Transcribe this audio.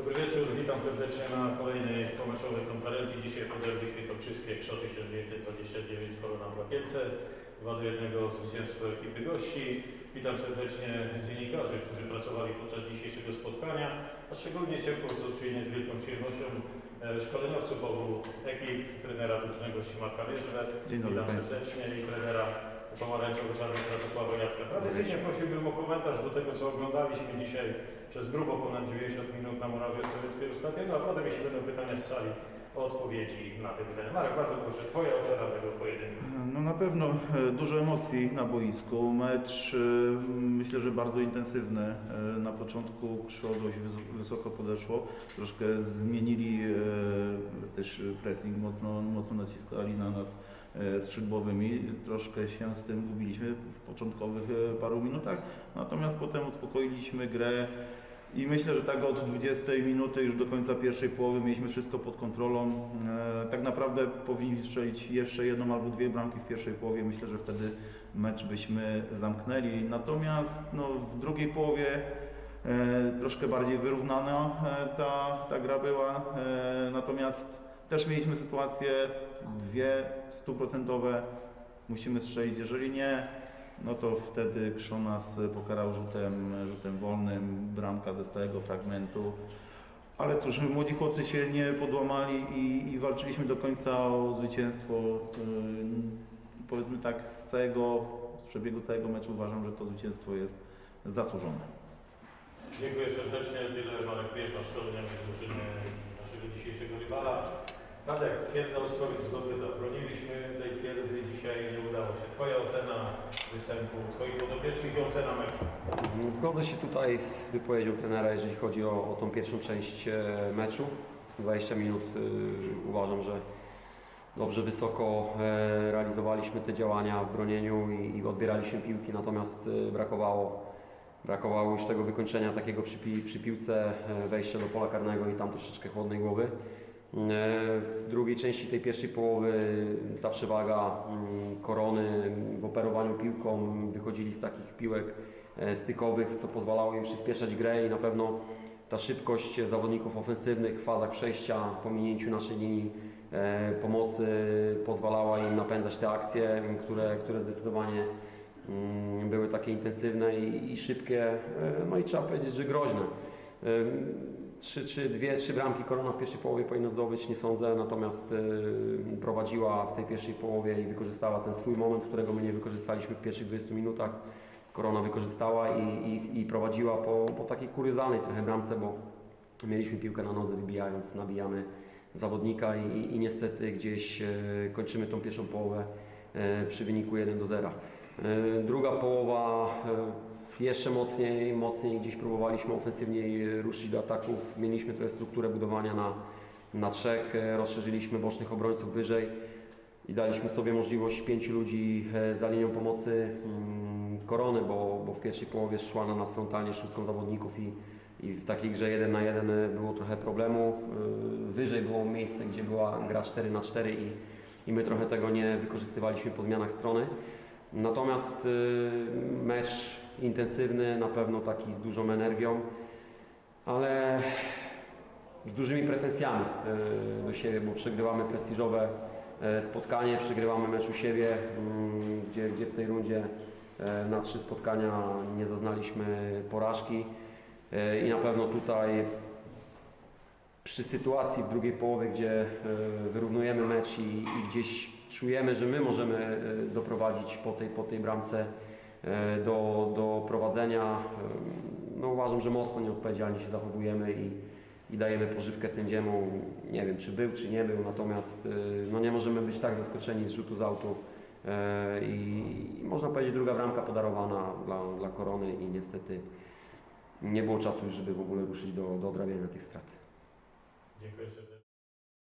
Dobry wieczór, witam serdecznie na kolejnej pomeczowej konferencji. Dzisiaj po derby świętokrzyskie Krzot 1929 Korona Błakielce. 2 do 1 zwycięstwo ekipy gości. Witam serdecznie dziennikarzy, którzy pracowali podczas dzisiejszego spotkania, a szczególnie ciepło uczynienia z wielką przyjemnością e, szkoleniowców obu ekip, trenera drużnego Śmaka Wierzle. Witam serdecznie i trenera pomarańczowo-czarnego Radosława Jacka. Tradycyjnie prosiłbym o komentarz do tego, co oglądaliśmy dzisiaj przez grubo ponad 90 minut na Murawie Sowieckiego Stadionu, a potem jeśli będą pytania z sali, o odpowiedzi na te pytania. Marek, bardzo proszę, Twoja ocena tego pojedynku. No na pewno e, dużo emocji na boisku. Mecz e, myślę, że bardzo intensywny. E, Na początku Krzło dość wys- wysoko podeszło. Troszkę zmienili też pressing, mocno, mocno naciskali na nas skrzydłowymi. Troszkę się z tym gubiliśmy w początkowych e, paru minutach. Natomiast potem uspokoiliśmy grę. I myślę, że tak od 20 minuty już do końca pierwszej połowy mieliśmy wszystko pod kontrolą. E, tak naprawdę powinniśmy strzelić jeszcze jedną albo dwie bramki w pierwszej połowie. Myślę, że wtedy mecz byśmy zamknęli. Natomiast no, w drugiej połowie e, troszkę bardziej wyrównana e, ta, ta gra była. E, natomiast też mieliśmy sytuacje dwie stuprocentowe. Musimy strzelić. Jeżeli nie, no to wtedy Krzon nas pokarał rzutem, rzutem wolnym, bramka ze stałego fragmentu. Ale cóż, młodzi chłopcy się nie podłamali i, i walczyliśmy do końca o zwycięstwo. Yy, powiedzmy tak, z całego, z przebiegu całego meczu uważam, że to zwycięstwo jest zasłużone. Dziękuję serdecznie. Tyle Marek Bieżna, szkolenia drużyny naszego dzisiejszego rywala. Radek, twierdza Ostrowiec zdobyta. Broniliśmy tej twierdzy, dzisiaj nie udało się. Twoja ocena występu Twoich podopiecznych i ocena meczu. Zgodzę się tutaj z wypowiedzią trenera, jeżeli chodzi o, o tą pierwszą część e, meczu. 20 minut e, uważam, że dobrze wysoko e, realizowaliśmy te działania w bronieniu i, i odbieraliśmy piłki, natomiast e, brakowało, brakowało już tego wykończenia takiego przy, przy piłce, e, wejścia do pola karnego i tam troszeczkę chłodnej głowy. W drugiej części tej pierwszej połowy ta przewaga mm, korony w operowaniu piłką wychodzili z takich piłek e, stykowych, co pozwalało im przyspieszać grę i na pewno ta szybkość zawodników ofensywnych w fazach przejścia, po minięciu naszej linii e, pomocy pozwalała im napędzać te akcje, które, które zdecydowanie mm, były takie intensywne i, i szybkie, e, no i trzeba powiedzieć, że groźne. Ym, Trzy, czy dwie, trzy bramki Korona w pierwszej połowie powinna zdobyć, nie sądzę, natomiast y, prowadziła w tej pierwszej połowie i wykorzystała ten swój moment, którego my nie wykorzystaliśmy w pierwszych 20 minutach. Korona wykorzystała i, i, i prowadziła po, po takiej kuriozalnej trochę bramce, bo mieliśmy piłkę na nodze, wybijając, nabijamy zawodnika i, i, niestety gdzieś e, kończymy tą pierwszą połowę e, przy wyniku 1 do 0. E, druga połowa jeszcze mocniej, mocniej gdzieś próbowaliśmy ofensywniej ruszyć do ataków, zmieniliśmy trochę strukturę budowania na, na trzech, e, rozszerzyliśmy bocznych obrońców wyżej i daliśmy sobie możliwość pięciu ludzi e, za linią pomocy mm, korony, bo, bo w pierwszej połowie szła na nas frontalnie szóstką zawodników i, i w takiej grze 1 na 1 było trochę problemu. E, Wyżej było miejsce, gdzie była gra 4 na 4 i, i my trochę tego nie wykorzystywaliśmy po zmianach strony. Natomiast mecz intensywny, na pewno taki z dużą energią, ale z dużymi pretensjami y, do siebie, bo przegrywamy prestiżowe y, spotkanie, przegrywamy mecz u siebie, mm, gdzie, gdzie w tej rundzie y, na trzy spotkania nie zaznaliśmy porażki. I na pewno tutaj przy sytuacji w drugiej połowie, gdzie e, wyrównujemy mecz i, i gdzieś czujemy, że my możemy e, doprowadzić po tej, po tej bramce e, do, do prowadzenia, e, no uważam, że mocno nieodpowiedzialnie się zachowujemy i, i dajemy pożywkę sędziemu. Nie wiem, czy był, czy nie był, natomiast e, no nie możemy być tak zaskoczeni z rzutu z autu. E, I, I można powiedzieć, druga bramka podarowana dla, dla korony i niestety nie było czasu już, żeby w ogóle ruszyć do, do odrabiania tych strat. Dziękuję serdecznie.